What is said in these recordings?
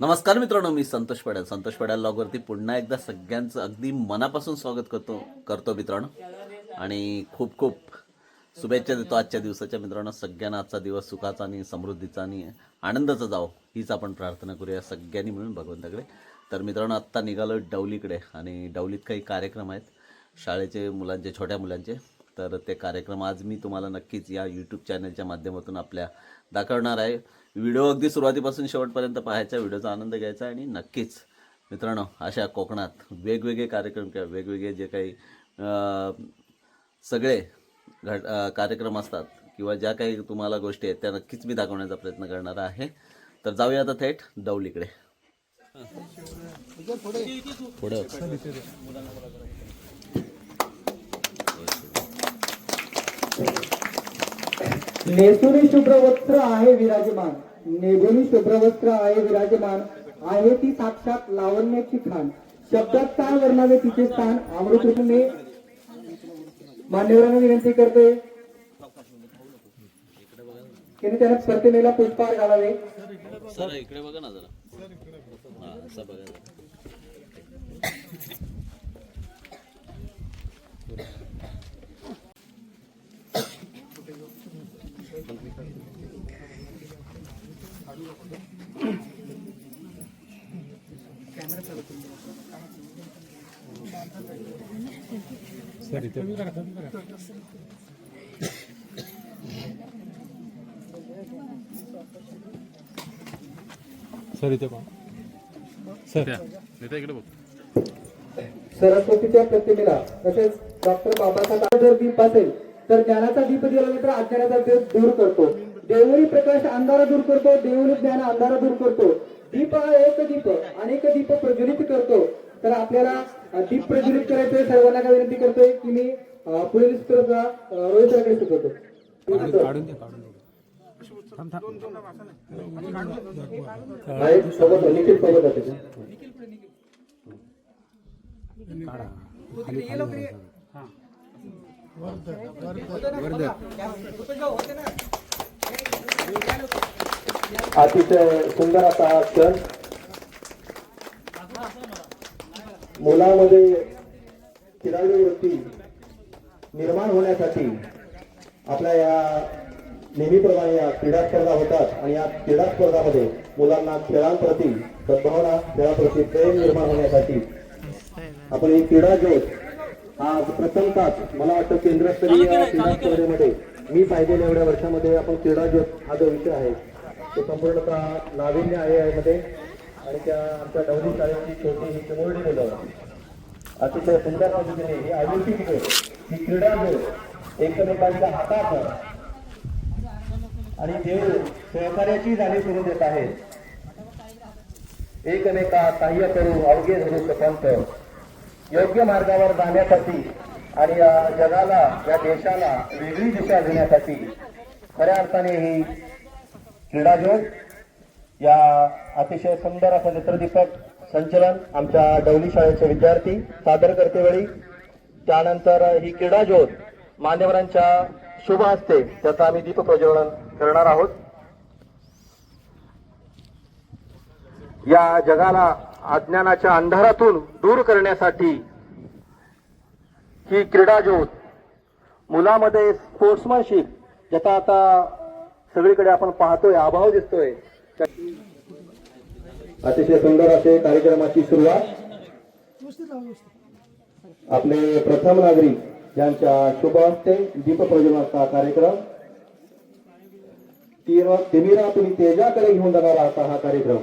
नमस्कार मित्रांनो मी संतोष पड्याल संतोष पड्याल लॉगवरती पुन्हा एकदा सगळ्यांचं अगदी मनापासून स्वागत करतो करतो मित्रांनो. आणि खूप खूप शुभेच्छा देतो आजच्या दिवसाच्या मित्रांनो. सगळ्यांना आजचा दिवस सुखाचा आणि समृद्धीचा आणि आनंदाचा जावो हीच आपण प्रार्थना करूया सगळ्यांनी मिळून भगवंताकडे. तर मित्रांनो आत्ता निघालो डवलीकडे आणि डवलीत काही कार्यक्रम आहेत. शाळेचे मुलांचे छोट्या मुलांचे. तर ते कार्यक्रम आज मी तुम्हाला नक्कीच या यूट्यूब चॅनलच्या माध्यमातून आपल्या दाखवणार आहे. व्हिडिओ अगदी सुरुवातीपासून शेवटपर्यंत पाहायचा व्हिडिओचा आनंद घ्यायचा आणि नक्कीच मित्रांनो अशा कोकणात वेगवेगळे कार्यक्रम किंवा वेगवेगळे जे काही सगळे अं, कार्यक्रम असतात किंवा ज्या काही तुम्हाला गोष्टी आहेत त्या नक्कीच मी दाखवण्याचा प्रयत्न करणार आहे. तर जाऊया आता थेट दौलीकडे. पुढे. नेसुनी शुभ्रवस्त्र आहे विराजमान. नेभुनी शुभ्रवस्त्र आहे विराजमान. आहे ती साक्षात लावण्याची खान शब्दात काय वर्णावे तिचे स्थान? अमृतने मान्यवरांना विनंती करते. की त्याला प्रतिमेला पुष्पहार घालावे. सर इकडे बघा ना जरा. सर. इथे सर. इथे इकडे बघ. सरस्वतीच्या प्रतिमेला तसेच डॉक्टर बाबासाहेब जर दीप असेल तर ज्ञानाचा दीप दिल्यानंतर अज्ञानाचा दीप दूर करतो. देवळी प्रकाश अंधार दूर करतो देवळी ज्ञान अंधार दूर करतो. दीप हा एक दीप अनेक दीप प्रज्वलित करतो. तर आपल्याला दीप प्रज्वलित करायचंय सर्वांना काय विनंती करतोय की मी पुढील स्त्रोतचा रोहित राकडे शिकवतो काढून दे काढून दे थांब थांब आहेत, सोबत निखिल सोबत आहे त्याच्या. काढा खाली खाली जाऊ. हा. वर धर. अतिशय सुंदर असा हा मुलामध्ये खेळाडू वृत्ती निर्माण होण्यासाठी आपल्या या नेहमीप्रमाणे या क्रीडा स्पर्धा होतात आणि या क्रीडा स्पर्धामध्ये मुलांना खेळांप्रती सद्भावना खेळाप्रती प्रेम निर्माण होण्यासाठी आपण ही क्रीडा ज्योत आज प्रथमतः मला वाटतं केंद्रस्तरीय क्रीडा स्पर्धेमध्ये मी पाहिलेल्या एवढ्या वर्षामध्ये आपण क्रीडा ज्योत हा जो विषय आहे तो संपूर्णतः नाविन्य आहे यामध्ये. आणि त्या आमच्या डवरी शाळेची छोटी ही चिमुरडी मुलं. अतिशय सुंदर पद्धतीने ही ऑलिम्पिक ज्योत ही क्रीडा ज्योत एकमेकांच्या हातात आणि देव सहकार्याची जाणीव करून देत आहे. एकमेका सहाय्य करू अवघे धरू स्वतंत्र योग्य मार्गावर जाण्यासाठी आणि या जगाला या देशाला वेगळी दिशा देण्यासाठी खऱ्या अर्थाने ही क्रीडा जोड या अतिशय सुंदर असं नेत्रदीपक संचलन आमच्या डवली शाळेचे विद्यार्थी सादर करते वेळी. त्यानंतर ही क्रीडा ज्योत मान्यवरांच्या शुभ हस्ते त्याचं आम्ही दीप प्रज्वलन करणार आहोत. या जगाला अज्ञानाच्या अंधारातून दूर करण्यासाठी ही क्रीडा ज्योत मुलामध्ये स्पोर्ट्समनशिप ज्याचा आता सगळीकडे आपण पाहतोय अभाव दिसतोय अतिशय सुंदर असे कार्यक्रमाची सुरुवात आपले प्रथम नागरिक यांच्या शुभ हस्ते दीप प्रज्वलनाचा कार्यक्रम तीन तिमिरा तुम्ही तेजाकडे घेऊन जाणारा असा हा कार्यक्रम.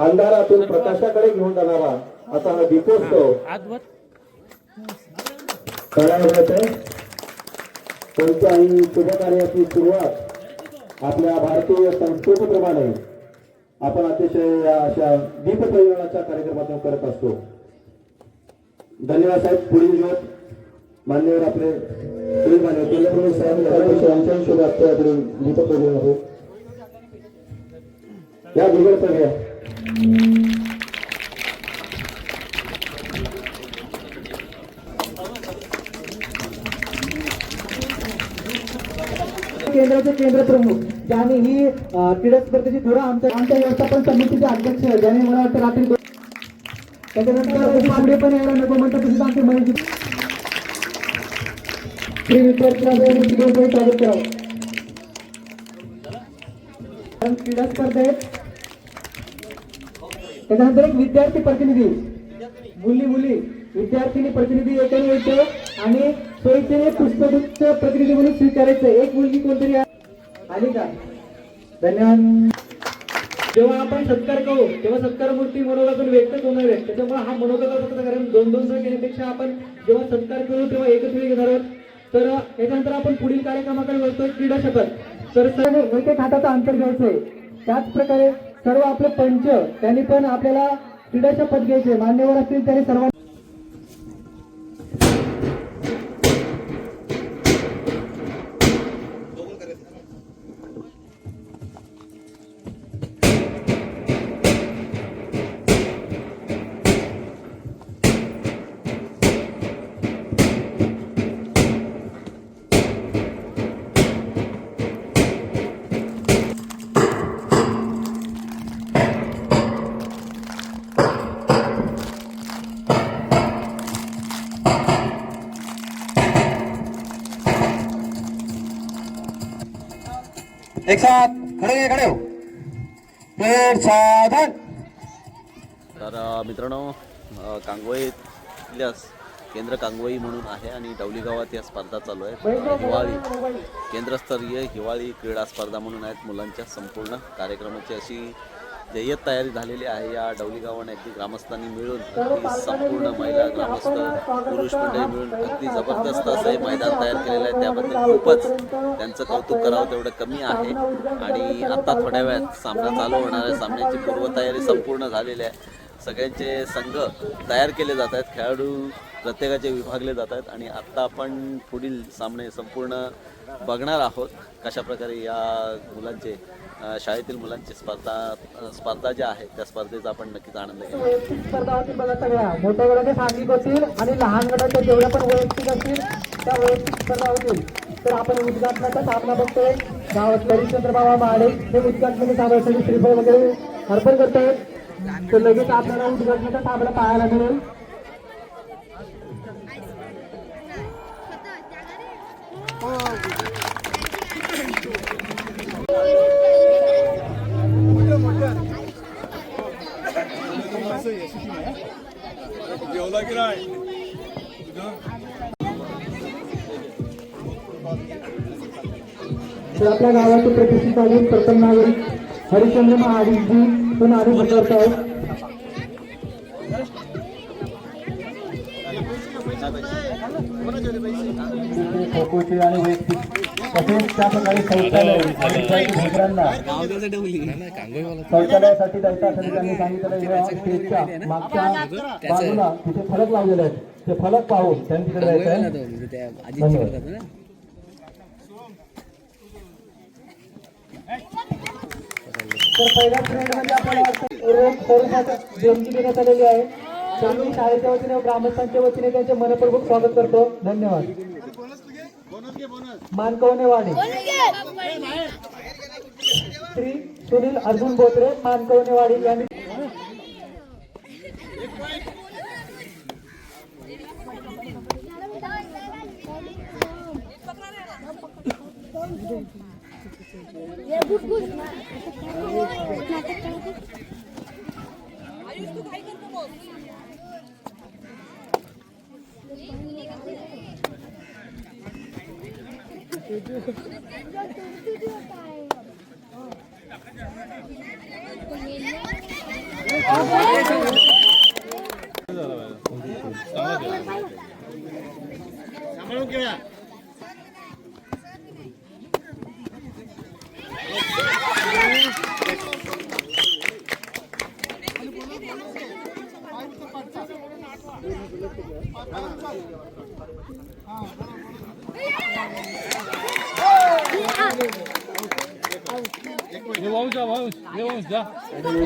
अंधारातून प्रकाशाकडे घेऊन जाणारा असा हा दीपोत्सव. कोणत्याही शुभकार्याची सुरुवात आपल्या भारतीय संस्कृतीप्रमाणे आपण अतिशय या अशा दीप प्रज्वलनाच्या कार्यक्रमातून करत असतो. धन्यवाद साहेब पुढील दिवस मान्यवर आपले पुढील मान्यवर. साहेब यांच्या शुभ हस्ते आपले दीप या बिघड सगळ्या. केंद्राचे केंद्र प्रमुख ज्यांनी ही क्रीडा स्पर्धेची धुरा आमच्या आमच्या व्यवस्थापन समितीचे अध्यक्ष ज्यांनी मला वाटतं रात्री त्याच्यानंतर पांडे पण यायला नको म्हणतात तसेच आमचे माहिती श्री स्वागत करावं. कारण क्रीडा स्पर्धेत त्याच्यानंतर एक विद्यार्थी प्रतिनिधी. मुली मुली. विद्यार्थिनी प्रतिनिधी एकाने यायचं आणि स्वेच्छेने पुष्पगुच्छ प्रतिनिधी म्हणून स्वीकारायचं. एक मुलगी कोणतरी आली का? धन्यवाद. जेव्हा आपण सत्कार करू तेव्हा सत्कार मूर्ती मनोगतून व्यक्तच होणार आहे त्याच्यामुळे हा मनोगत कारण दोन दोन सह घेण्यापेक्षा आपण जेव्हा सत्कार करू तेव्हा एकच वेळी घेणार आहोत. तर याच्यानंतर आपण पुढील कार्यक्रमाकडे वळतोय. क्रीडा शपथ. तर सर्व एक अंतर घ्यायचं आहे त्याच प्रकारे सर्व आपले पंच त्यांनी पण आपल्याला क्रीडा शपथ घ्यायचे मान्यवर असतील त्यांनी सर्वांनी एक साथ खड़े खड़े हो. पेड़ साधन. तर मित्रांनो अ, केंद्र कांगवई म्हणून आहे आणि डवली गावात या स्पर्धा चालू आहेत हिवाळी केंद्रस्तरीय हिवाळी क्रीडा स्पर्धा म्हणून आहेत मुलांच्या संपूर्ण कार्यक्रमाची अशी जय्यत तयारी झालेली आहे. या डवली गावाने अगदी ग्रामस्थांनी मिळून अगदी संपूर्ण महिला ग्रामस्थ पुरुष मंडळी मिळून अगदी जबरदस्त असं हे मैदान तयार केलेलं आहे. त्याबद्दल खूपच त्यांचं कौतुक करावं तेवढं कमी आहे. आणि आता थोड्या वेळात सामना चालू होणार आहे. सामन्याची पूर्वतयारी संपूर्ण झालेली आहे. सगळ्यांचे संघ तयार केले जात आहेत. खेळाडू प्रत्येकाचे विभागले जात आहेत. आणि आत्ता आपण पुढील सामने संपूर्ण बघणार आहोत कशा प्रकारे या मुलांचे शाळेतील मुलांची स्पर्धा स्पर्धा ज्या आहेत त्या स्पर्धेचा आपण नक्कीच आनंद घेऊ वैयक्तिक स्पर्धा होतील बघा सगळ्या. मोठ्या गटाच्या सांघिक होतील आणि लहान गटाच्या जेवढ्या पण वैयक्तिक असतील त्या वैयक्तिक स्पर्धा होतील. तर आपण उद्घाटनाचा सामना बघतोय. गावात हरिश्चंद्र बाबा महाडे हे उद्घाटनाच्या सामन्यासाठी श्रीफळ वगैरे अर्पण करतायत. तर लगेच आपल्याला उद्घाटनाचा सामना पाहायला मिळेल. तर आपल्या गावाचे प्रतिष्ठित आले प्रथम नागरिक हरिश्चंद्र महाडिकजी पण आरोप करत आहेत आणि वैयक्तिक तसेच त्या प्रकारे शौचालय लेकरांना शौचालयासाठी असेल त्यांनी सांगितलं या स्टेजच्या मागच्या बाजूला तिथे फलक लावलेले आहेत. ते फलक पाहून जायचं आहे. धन्यवाद. तर पहिल्या पिरियडमध्ये वाटतं रोज स्वरूपात देणगी देण्यात आलेली आहे. शाळेच्या वतीने ग्रामस्थांच्या वतीने त्यांचे मनपूर्वक स्वागत करतो. धन्यवाद. मानकवणेवाडी. श्री सुनील अर्जुन बोत्रे मानकवणे वाडी यांनी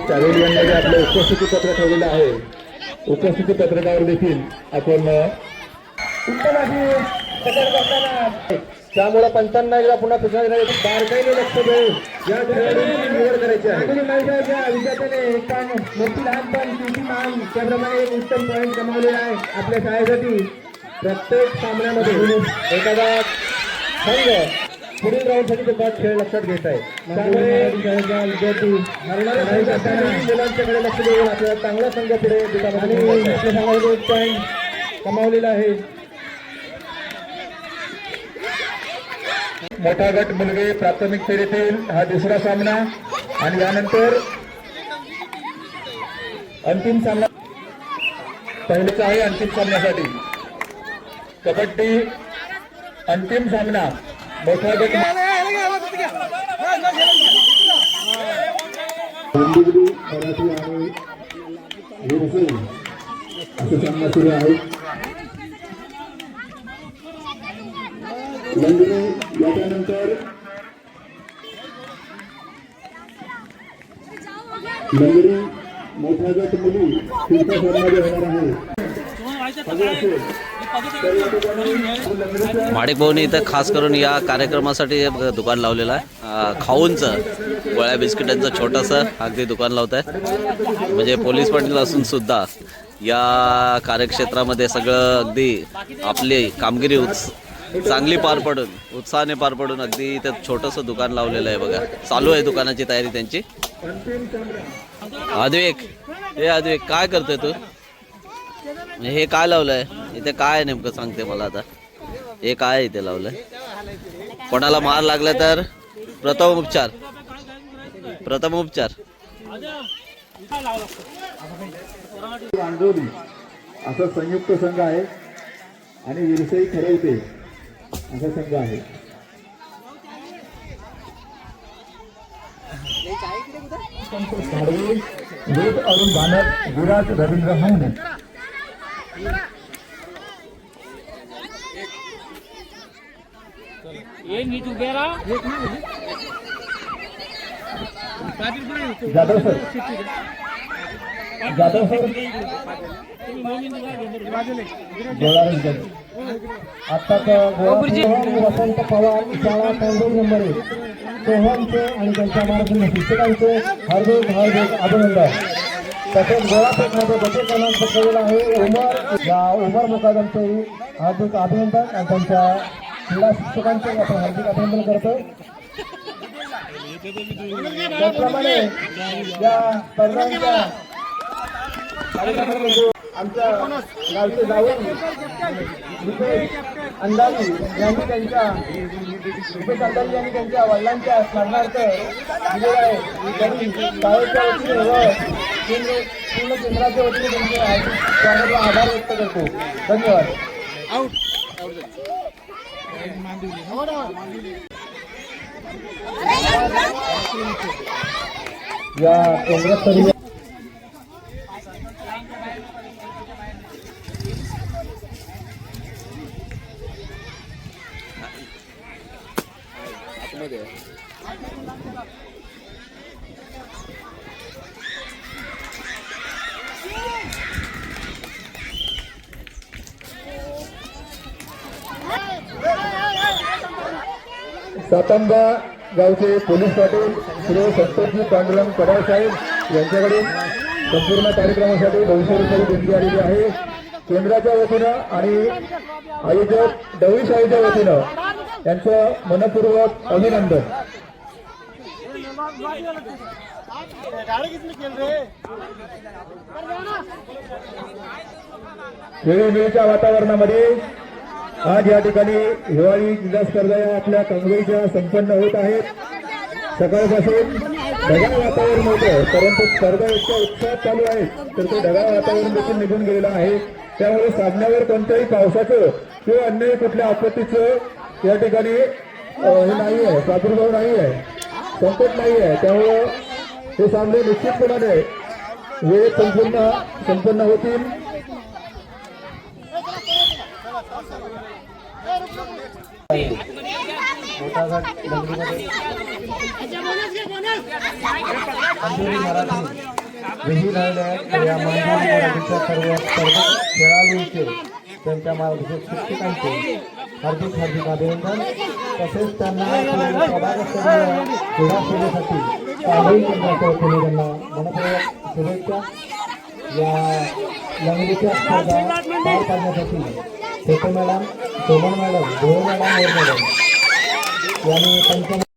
चारोली यांना जे आपलं उपस्थिती पत्र ठेवलेलं आहे उपस्थिती पत्रकावर देखील आपण त्यामुळे पंचांना एकदा पुन्हा सूचना देण्यात बारकाईने लक्ष देऊन या खेळाडूंची निवड करायची आहे. विद्यार्थ्याने एका मोठी लहानपण किती मान त्याप्रमाणे एक उत्तम पॉईंट कमावलेला आहे आपल्या शाळेसाठी. प्रत्येक सामन्यामध्ये एखादा संघ पुढील राऊंडसाठी तो बाद खेळ लक्षात घेत आहे. मुलांच्याकडे लक्ष देऊन आपल्याला चांगला संघ पुढे एक पॉईंट कमावलेला आहे. मोठा गट मुलगे प्राथमिक फेरीतील हा दुसरा सामना. आणि यानंतर अंतिम सामना पहिलेचा आहे अंतिम सामन्यासाठी. कबड्डी अंतिम सामना. सुरू आहे लंगरे याच्यानंतर लंगरी मोठा गट मुली तिसऱ्या सामन्यामध्ये होणार आहे माडिक भाऊनी इथं खास करून या कार्यक्रमासाठी दुकान लावलेलं आहे. खाऊनचं गोळ्या बिस्किटांचं छोटंसं अगदी दुकान लावत आहे. म्हणजे पोलीस पाटील असून सुद्धा या कार्यक्षेत्रामध्ये सगळं अगदी आपली कामगिरी उत्स चांगली पार पडून उत्साहाने पार पडून अगदी इथं छोटंसं दुकान लावलेलं आहे बघा. चालू आहे दुकानाची तयारी त्यांची. अद्वेक हे अद्वेक काय करतोय तू? हे काय लावलंय? इथे काय आहे नेमकं सांगते मला आता. हे काय इथे लावलंय? कोणाला मार लागला तर? प्रथम उपचार. प्रथम उपचार. असा संयुक्त संघ आहे. आणि विरसई ठरवते असा संघ आहे. वेद अरुण बानर विराज रवींद्र हावणे जाधव सर। जाधव सर। आत्ताच वसंत पवार शाळा पॅन्डल नंबर एक. सोहमचे आणि त्यांच्या मार्गदर्शन शिक्षकांचे हार्दिक हार्दिक अभिनंदन. तसेच गोळाफेकमध्ये गती क्रमांक पटकवलेला आहे. उमर या उमर मुकादमचे हार्दिक अभिनंदन आणि त्यांच्या क्रीडा शिक्षकांचे आपण हार्दिक अभिनंदन करतो त्याचप्रमाणे या स्पर्धांच्या कार्यक्रमामध्ये आमच्या गावचे जाऊन रुपेश अंदाजी यांनी त्यांच्या रुपेश अंदाजी यांनी त्यांच्या वडिलांच्या स्मरणार्थ दिलेला आहे. त्यांनी शाळेच्या वतीने व केंद्र पूर्ण केंद्राच्या वतीने त्यांचे स्वागत आभार व्यक्त करतो. धन्यवाद. या केंद्रस्तरीय सातांबा गावचे पोलीस पाटील श्री संतोषजी पांडुरंग पवार साहेब यांच्याकडून संपूर्ण कार्यक्रमासाठी दोनशे रुपये देणगी आलेली आहे. केंद्राच्या वतीनं आणि आयोजक दवी शाळेच्या वतीनं यांचं मनपूर्वक अभिनंदन. खेळीमेळीच्या वातावरणामध्ये आज या ठिकाणी हिवाळी क्रीडा स्पर्धा या आपल्या कांगवीच्या संपन्न होत आहेत. सकाळपासून ढगाळ वातावरण होतं परंतु स्पर्धा इतक्या उत्साहात चालू आहे तर ते ढगाळ वातावरण देखील निघून गेलेलं आहे. त्यामुळे सामन्यावर कोणत्याही पावसाचं किंवा अन्य कुठल्या आपत्तीचं या ठिकाणी हे नाही आहे प्रादुर्भाव नाही आहे संकट नाही आहे. त्यामुळं हे सामने निश्चितपणाने वेळेत संपूर्ण संपन्न होतील. विधी राहिल्या या मंदिर मराठीच्या सर्व स्पर्धा खेळाडूंचे त्यांच्या मार्गदर्शक शिक्षकांचे हार्दिक हार्दिक अभिनंदन तसेच त्यांना क्रीडा केंद्राच्या वतीने त्यांना मनपूर्वक शुभेच्छा या लंगडीच्या स्पर्धा पार पाडण्यासाठी Shete madam Soman madam Gol madam More madam यांनी पंच